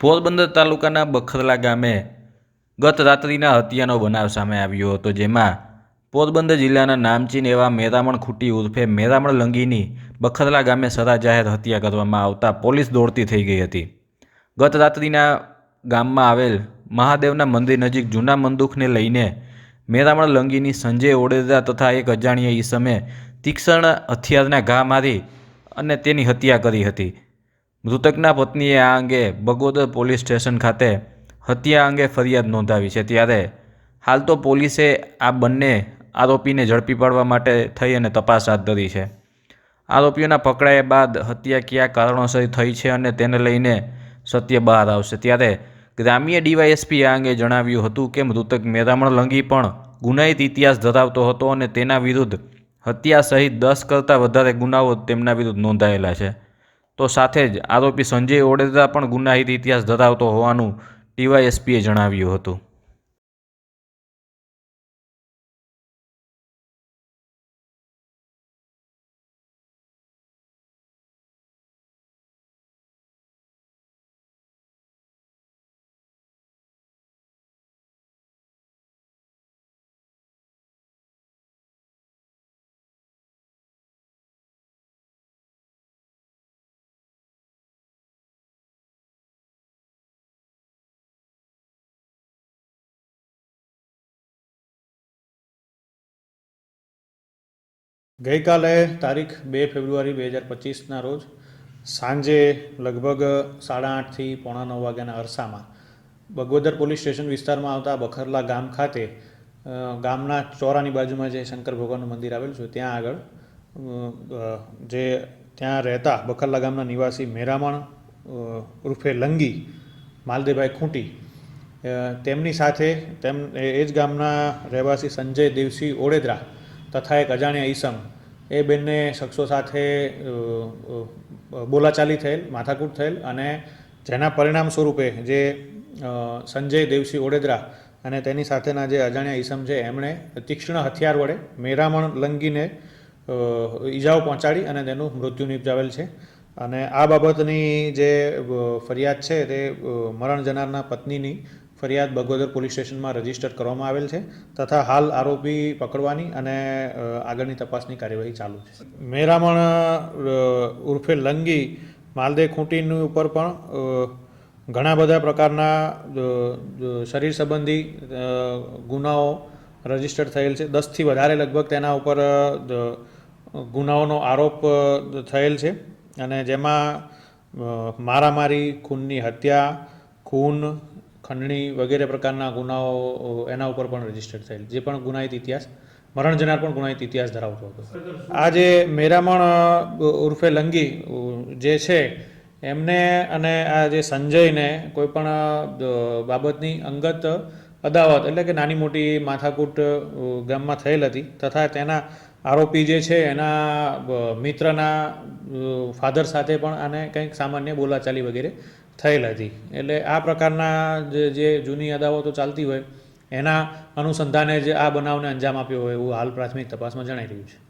પોરબંદર તાલુકાના બખરલા ગામે ગત રાત્રિના હત્યાનો બનાવ સામે આવ્યો હતો, જેમાં પોરબંદર જિલ્લાના નામચીન એવા મેરામણ ખૂટી ઉર્ફે મેરામણ લંગીની બખરલા ગામે સરા જાહેર હત્યા કરવામાં આવતા પોલીસ દોડતી થઈ ગઈ હતી. ગત રાત્રિના ગામમાં આવેલ મહાદેવના મંદિર નજીક જૂના મંદુખને લઈને મેરામણ લંગીની સંજય ઓડેદરા તથા એક અજાણ્યા ઈસમે તીક્ષ્ણ હથિયારના ઘા મારી અને તેની હત્યા કરી હતી. મૃતકના પત્નીએ આ અંગે બગોદર પોલીસ સ્ટેશન ખાતે હત્યા અંગે ફરિયાદ નોંધાવી છે. ત્યારે હાલ તો પોલીસે આ બંને આરોપીને ઝડપી પાડવા માટે થઈ અને તપાસ હાથ ધરી છે. આરોપીઓના પકડાયા બાદ હત્યા કયા કારણોસર થઈ છે અને તેને લઈને સત્ય બહાર આવશે. ત્યારે ગ્રામ્ય ડીવાયએસપી આ અંગે જણાવ્યું હતું કે મૃતક મેરામણ લંગી પણ ગુનાહિત ઇતિહાસ ધરાવતો હતો અને તેના વિરુદ્ધ હત્યા સહિત દસ કરતાં વધારે ગુનાઓ તેમના વિરુદ્ધ નોંધાયેલા છે. તો સાથે જ આરોપી સંજય ઓડેદરા પણ ગુનાહિત ઇતિહાસ ધરાવતો હોવાનું ડીવાયએસપીએ જણાવ્યું હતું. ગઈકાલે તારીખ બે ફેબ્રુઆરી બે હજાર પચીસના રોજ સાંજે લગભગ સાડા આઠથી પોણા નવ વાગ્યાના અરસામાં બગોદર પોલીસ સ્ટેશન વિસ્તારમાં આવતા બખરલા ગામ ખાતે ગામના ચોરાની બાજુમાં જે શંકર ભગવાનનું મંદિર આવેલું છે, ત્યાં આગળ જે ત્યાં રહેતા બખરલા ગામના નિવાસી મેરામણ ઉર્ફે લંગી માલદેભાઈ ખૂંટી તેમની સાથે તેમ, એ જ ગામના રહેવાસી સંજય દેવસિંહ ઓડેદરા તથા એક અજાણ્યા ઈસમ. એ બંને શખ્સો સાથે બોલાચાલી થયેલ, માથાકૂટ થયેલ અને જેના પરિણામ સ્વરૂપે જે સંજય દેવસિંહ ઓડેદરા અને તેની સાથેના જે અજાણ્યા ઈસમ છે, એમણે તીક્ષ્ણ હથિયાર વડે મેરામણ લંગીને ઈજાઓ પહોંચાડી અને તેનું મૃત્યુ નિપજાવેલ છે. અને આ બાબતની જે ફરિયાદ છે, તે મરણ જનારના પત્નીની ફરિયાદ બગોદર પોલીસ સ્ટેશનમાં રજિસ્ટર કરવામાં આવેલ છે તથા હાલ આરોપી પકડવાની અને આગળની તપાસની કાર્યવાહી ચાલુ છે. મેરામણ ઉર્ફે લંગી, માલદે ખૂંટીની ઉપર પણ ઘણા બધા પ્રકારના શરીર સંબંધી ગુનાઓ રજિસ્ટર થયેલ છે. દસથી વધારે લગભગ તેના ઉપર ગુનાઓનો આરોપ થયેલ છે અને જેમાં મારામારી, ખૂનની હત્યા, ખૂન ખંડણી વગેરે પ્રકારના ગુનાઓ એના ઉપર પણ રજિસ્ટર થયેલ. જે પણ ગુનાહિત ઇતિહાસ મરણ જનાર પણ ગુનાહિત ઇતિહાસ ધરાવતો હતો. આ જે મેરામણ ઉર્ફે લંગી જે છે, એમને અને આ જે સંજયને કોઈ પણ બાબતની અંગત અદાવત, એટલે કે નાની મોટી માથાકૂટ ગામમાં થયેલ હતી, તથા તેના આરોપી જે છે, એના મિત્રના ફાધર સાથે પણ આને કંઈક સામાન્ય બોલાચાલી વગેરે થયેલ હતી એટલે આ પ્રકારના જે જૂની અદાવતો ચાલતી હોય, એના અનુસંધાને જ આ બનાવને અંજામ આપ્યો હોય એવું હાલ પ્રાથમિક તપાસમાં જણાઈ રહ્યું છે.